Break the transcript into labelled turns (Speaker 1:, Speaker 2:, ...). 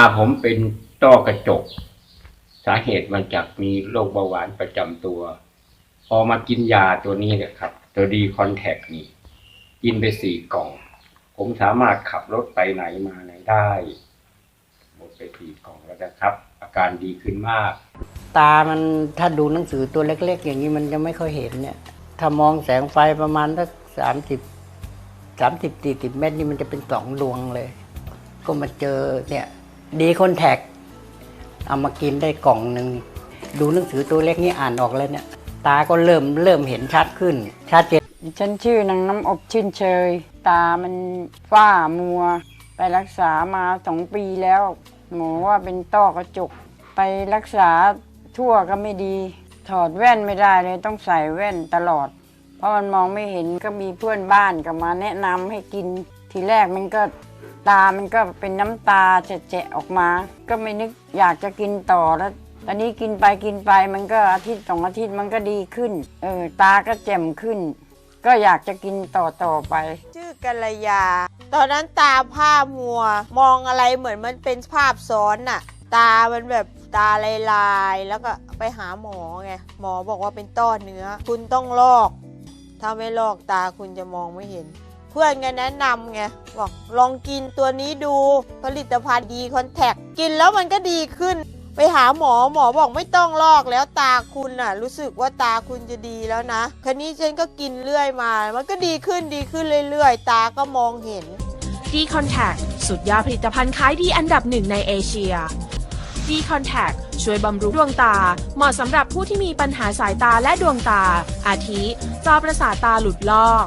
Speaker 1: ตาผมเป็นต้อกระจก สาเหตุมันจากมีโรคเบาหวานประจำตัว พอมากินยาตัวนี้เนี่ยครับ ตัวดีคอนแทคนี่ กินไปสี่กล่อง ผมสามารถขับรถไปไหนมาไหนได้ หมดไปสี่กล่องแล้วนะครับ อาการดีขึ้นมาก
Speaker 2: ตามันถ้าดูหนังสือตัวเล็ก ๆ อย่างนี้มันจะไม่ค่อยเห็นเนี่ย ถ้ามองแสงไฟประมาณสักสามสิบสามสิบสี่สิบเมตรนี่มันจะเป็นสองดวงเลย ก็มาเจอเนี่ย ดีคอนแทคเอามากินได้กล่องหนึ่งดูหนังสือตัวเล็กนี่อ่านออกแล้วเนี่ย ตาก็เริ่มเริ่มเห็นชัดขึ้น ชัดเจน
Speaker 3: ฉันชื่อนางน้ำอบชื่นเชย ตามันฝ้ามัว ไปรักษามาสองปีแล้ว หมอว่าเป็นต้อกระจก ไปรักษาทั่วก็ไม่ดี ถอดแว่นไม่ได้เลยต้องใส่แว่นตลอด เพราะมันมองไม่เห็นก็มีเพื่อนบ้านก็มาแนะนำให้กินทีแรกมันก็ ตามันก็เป็นน้ำตาแจะๆออกมา ก็ไม่นึกอยากจะกินต่อแล้วตอนนี้กินไปกินไปมันก็อาทิตย์สองอาทิตย์มันก็ดีขึ้น เออตาก็แจ่มขึ้น ก็อยากจะกินต่อต่อไป
Speaker 4: ชื่อกัลยา ตอนนั้นตาผ้ามัว มองอะไรเหมือนมันเป็นภาพซ้อนน่ะ ตามันแบบตาลายๆแล้วก็ไปหาหมอไงหมอบอกว่าเป็นต้อเนื้อ คุณต้องลอก ถ้าไม่ลอกตาคุณจะมองไม่เห็น พื่อนก็แนะนำไงบอกลองกินตัวนี้ดูผลิตภัณฑ์ดีคอนแทคกินแล้วมันก็ดีขึ้น ไปหาหมอหมอบอกไม่ต้องลอกแล้วตาคุณน่ะ รู้สึกว่าตาคุณจะดีแล้วนะคันนี้ฉันก็กินเรื่อยมา มันก็ดีขึ้นดีขึ้นเรื่อยๆ ตาก็มองเห็น
Speaker 5: D Contact สุดยอดผลิตภัณฑ์ขายดีอันดับหนึ่งในเอเชีย D Contact ช่วยบำรุงดวงตา เหมาะสำหรับผู้ที่มีปัญหาสายตาและดวงตา อาทิ จอประสาทตาหลุดลอก